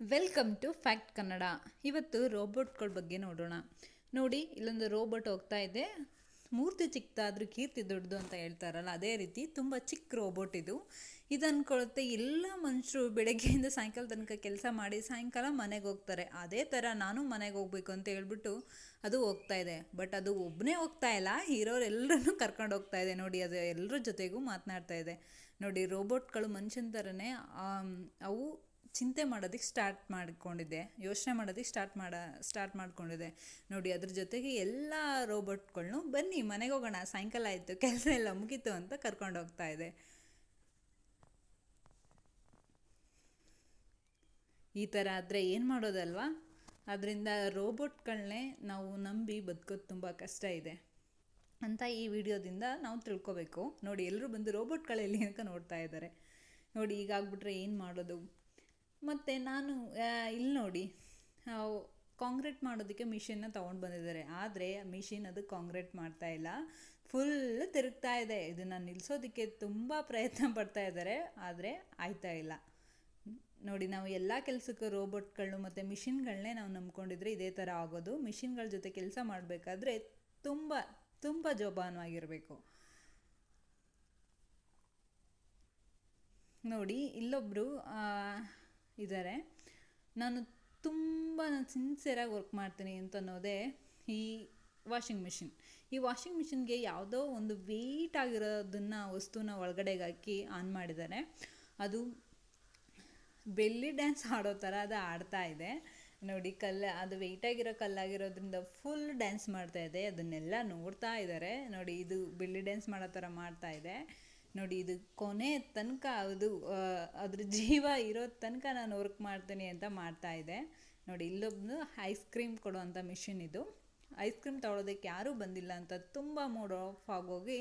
Welcome to fact Kannada ಇವತ್ತು ರೋಬೋಟ್ಗಳ ಬಗ್ಗೆ ನೋಡೋಣ. ನೋಡಿ, ಇಲ್ಲೊಂದು ರೋಬೋಟ್ ಹೋಗ್ತಾ ಇದೆ. ಮೂರ್ತಿ ಚಿಕ್ಕದಾದ್ರೂ ಕೀರ್ತಿ ದೊಡ್ಡದು ಅಂತ ಹೇಳ್ತಾರಲ್ಲ, ಅದೇ ರೀತಿ ತುಂಬ ಚಿಕ್ಕ ರೋಬೋಟ್ ಇದು. ಇದು ಅಂದ್ಕೊಳುತ್ತೆ ಎಲ್ಲ ಮನುಷ್ಯರು ಬೆಳಗ್ಗೆಯಿಂದ ಸಾಯಂಕಾಲ ತನಕ ಕೆಲಸ ಮಾಡಿ ಸಾಯಂಕಾಲ ಮನೆಗೆ ಹೋಗ್ತಾರೆ. ಅದೇ ಥರ ನಾನು ಮನೆಗೆ ಹೋಗ್ಬೇಕು ಅಂತ ಹೇಳ್ಬಿಟ್ಟು ಅದು ಹೋಗ್ತಾ ಇದೆ. ಬಟ್ ಅದು ಒಬ್ಬನೇ ಹೋಗ್ತಾ ಇಲ್ಲ ಹೀರೋರೆಲ್ಲರನ್ನೂ ಕರ್ಕೊಂಡು ಹೋಗ್ತಾ ಇದೆ. ನೋಡಿ, ಅದು ಎಲ್ಲರ ಜೊತೆಗೂ ಮಾತನಾಡ್ತಾ ಇದೆ. ನೋಡಿ, ರೋಬೋಟ್ಗಳು ಮನುಷ್ಯನ ಥರನೇ ಅವು ಚಿಂತೆ ಮಾಡೋದಕ್ಕೆ ಸ್ಟಾರ್ಟ್ ಮಾಡ್ಕೊಂಡಿದೆ ಯೋಚನೆ ಮಾಡೋದಕ್ಕೆ ಸ್ಟಾರ್ಟ್ ಮಾಡ ಸ್ಟಾರ್ಟ್ ಮಾಡ್ಕೊಂಡಿದೆ ನೋಡಿ, ಅದ್ರ ಜೊತೆಗೆ ಎಲ್ಲ ರೋಬೋಟ್ಗಳ್ನು ಬನ್ನಿ, ಮನೆಗೆ ಹೋಗೋಣ, ಸಾಯಂಕಾಲ ಆಯಿತು, ಕೆಲಸ ಎಲ್ಲ ಮುಗೀತು ಅಂತ ಕರ್ಕೊಂಡು ಹೋಗ್ತಾ ಇದೆ ಈ ಥರ ಆದರೆ ಏನು ಮಾಡೋದಲ್ವಾ? ಅದರಿಂದ ರೋಬೋಟ್ಗಳನ್ನೇ ನಾವು ನಂಬಿ ಬದುಕೋದು ತುಂಬ ಕಷ್ಟ ಇದೆ. ಅಂತ ಈ ವಿಡಿಯೋದಿಂದ ನಾವು ತಿಳ್ಕೊಬೇಕು. ನೋಡಿ ಎಲ್ಲರೂ ಬಂದು ರೋಬೋಟ್ಗಳೆಲ್ಲಿ ಅಂತ ನೋಡ್ತಾ ಇದ್ದಾರೆ. ನೋಡಿ ಈಗಾಗ್ಬಿಟ್ರೆ ಏನು ಮಾಡೋದು? ಮತ್ತು ನಾನು ಇಲ್ಲಿ ನೋಡಿ. ಕಾಂಕ್ರೀಟ್ ಮಾಡೋದಕ್ಕೆ ಮಿಷಿನ್ನ ತೊಗೊಂಡು ಬಂದಿದ್ದಾರೆ. ಆದರೆ ಮಿಷಿನ್ ಅದು ಕಾಂಕ್ರೀಟ್ ಮಾಡ್ತಾ ಇಲ್ಲ. ಫುಲ್ ತಿರುಗ್ತಾ ಇದೆ. ಇದನ್ನು ನಿಲ್ಲಿಸೋದಕ್ಕೆ ತುಂಬ ಪ್ರಯತ್ನ ಪಡ್ತಾ ಇದ್ದಾರೆ. ಆದರೆ ಆಯ್ತಾ ಇಲ್ಲ. ನೋಡಿ, ನಾವು ಎಲ್ಲ ಕೆಲಸಕ್ಕೂ ರೋಬೋಟ್ಗಳು ಮತ್ತು ಮಿಷಿನ್ಗಳನ್ನೇ ನಾವು ನಂಬ್ಕೊಂಡಿದ್ರೆ ಇದೇ ಥರ ಆಗೋದು. ಮಿಷಿನ್ಗಳ ಜೊತೆ ಕೆಲಸ ಮಾಡಬೇಕಾದ್ರೆ ತುಂಬ ತುಂಬ ಜೋಬಾನವಾಗಿರಬೇಕು. ನೋಡಿ ಇಲ್ಲೊಬ್ಬರು ಇದ್ದಾರೆ. ನಾನು ತುಂಬ ನಾನು ಸಿನ್ಸಿಯರಾಗಿ ವರ್ಕ್ ಮಾಡ್ತೀನಿ ಅಂತ ಅನ್ನೋದೇ ಈ ವಾಷಿಂಗ್ ಮಿಷಿನ್ ಈ ವಾಷಿಂಗ್ ಮಿಷಿನ್ಗೆ ಯಾವುದೋ ಒಂದು ವೆಯ್ಟ್ ಆಗಿರೋದನ್ನು ವಸ್ತುನ ಒಳಗಡೆಗೆ ಹಾಕಿ ಆನ್ ಮಾಡಿದ್ದಾರೆ. ಅದು ಬೆಲ್ಲಿ ಡ್ಯಾನ್ಸ್ ಆಡೋ ಥರ ಅದು ಆಡ್ತಾ ಇದೆ. ನೋಡಿ ಕಲ್ಲು, ಅದು ವೆಯ್ಟಾಗಿರೋ ಕಲ್ಲಾಗಿರೋದ್ರಿಂದ ಫುಲ್ ಡ್ಯಾನ್ಸ್ ಮಾಡ್ತಾ ಇದೆ. ಅದನ್ನೆಲ್ಲ ನೋಡ್ತಾ ಇದ್ದಾರೆ. ನೋಡಿ ಇದು ಬೆಲ್ಲಿ ಡ್ಯಾನ್ಸ್ ಮಾಡೋ ಥರ ಮಾಡ್ತಾ ಇದೆ. ನೋಡಿ, ಇದು ಕೊನೆ ತನಕ ಅದು ಅದ್ರ ಜೀವ ಇರೋ ತನಕ ನಾನು ವರ್ಕ್ ಮಾಡ್ತೀನಿ ಅಂತ ಮಾಡ್ತಾ ಇದೆ. ನೋಡಿ ಇಲ್ಲೊಬ್ಬನು ಐಸ್ ಕ್ರೀಮ್ ಕೊಡುವಂಥ ಮಿಷಿನ್ ಇದು. ಐಸ್ ಕ್ರೀಮ್ ತೊಗೊಳೋದಕ್ಕೆ ಯಾರೂ ಬಂದಿಲ್ಲ ಅಂತ ತುಂಬ ಮೂಡ್ ಆಫ್ ಆಗೋಗಿ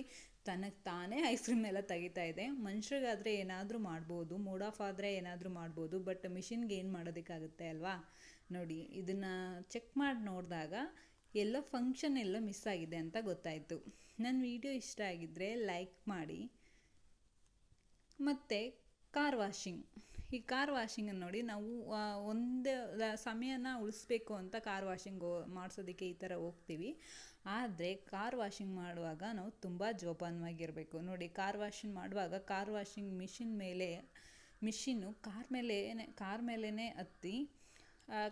ತನಗೆ ತಾನೇ ಐಸ್ ಕ್ರೀಮ್ ಎಲ್ಲ ತೆಗಿತಾ ಇದೆ. ಮನುಷ್ಯರಿಗಾದರೆ ಏನಾದರೂ ಮಾಡ್ಬೋದು ಮೂಡ್ ಆಫ್ ಆದರೆ ಏನಾದರೂ ಮಾಡ್ಬೋದು ಬಟ್ ಮಿಷಿನ್ಗೆ ಏನು ಮಾಡೋದಕ್ಕಾಗುತ್ತೆ ಅಲ್ವಾ? ನೋಡಿ, ಇದನ್ನು ಚೆಕ್ ಮಾಡಿ ನೋಡಿದಾಗ ಎಲ್ಲೋ ಫಂಕ್ಷನ್ ಎಲ್ಲೋ ಮಿಸ್ ಆಗಿದೆ ಅಂತ ಗೊತ್ತಾಯಿತು. ನನ್ನ ವಿಡಿಯೋ ಇಷ್ಟ ಆಗಿದ್ದರೆ ಲೈಕ್ ಮಾಡಿ. ಮತ್ತು ಕಾರ್ ವಾಷಿಂಗ್ ಈ ಕಾರ್ ವಾಷಿಂಗನ್ನು ನೋಡಿ ನಾವು ಒಂದು ಸಮಯನ ಉಳಿಸ್ಬೇಕು ಅಂತ ಕಾರ್ ವಾಷಿಂಗ್ ಮಾಡಿಸೋದಕ್ಕೆ ಈ ಥರ ಹೋಗ್ತೀವಿ. ಆದರೆ ಕಾರ್ ವಾಷಿಂಗ್ ಮಾಡುವಾಗ ನಾವು ತುಂಬ ಜೋಪಾನವಾಗಿರಬೇಕು. ನೋಡಿ ಕಾರ್ ವಾಷಿಂಗ್ ಮಾಡುವಾಗ ಕಾರ್ ವಾಷಿಂಗ್ ಮಿಷಿನ್ ಮೇಲೆ ಮಿಷಿನ್ನು ಕಾರ್ ಮೇಲೆ ಕಾರ್ ಮೇಲೇ ಹತ್ತಿ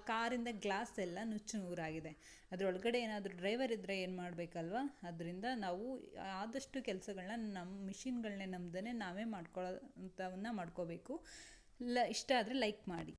ಕಾರಿಂದ ಗ್ಲಾಸ್ ಎಲ್ಲ ನುಚ್ಚು ನೂರಾಗಿದೆ. ಅದರೊಳಗಡೆ ಏನಾದರೂ ಡ್ರೈವರ್ ಇದ್ದರೆ ಏನು ಮಾಡಬೇಕಲ್ವಾ? ಅದರಿಂದ ನಾವು ಆದಷ್ಟು ಕೆಲಸಗಳನ್ನ ನಮ್ಮ ಮಿಷಿನ್ಗಳನ್ನೇ ನಮ್ಮದೇ ನಾವೇ ಮಾಡ್ಕೊಳ್ಳೋ ಅಂಥವನ್ನ ಮಾಡ್ಕೋಬೇಕು. ಲ, ಇಷ್ಟ ಆದರೆ ಲೈಕ್ ಮಾಡಿ.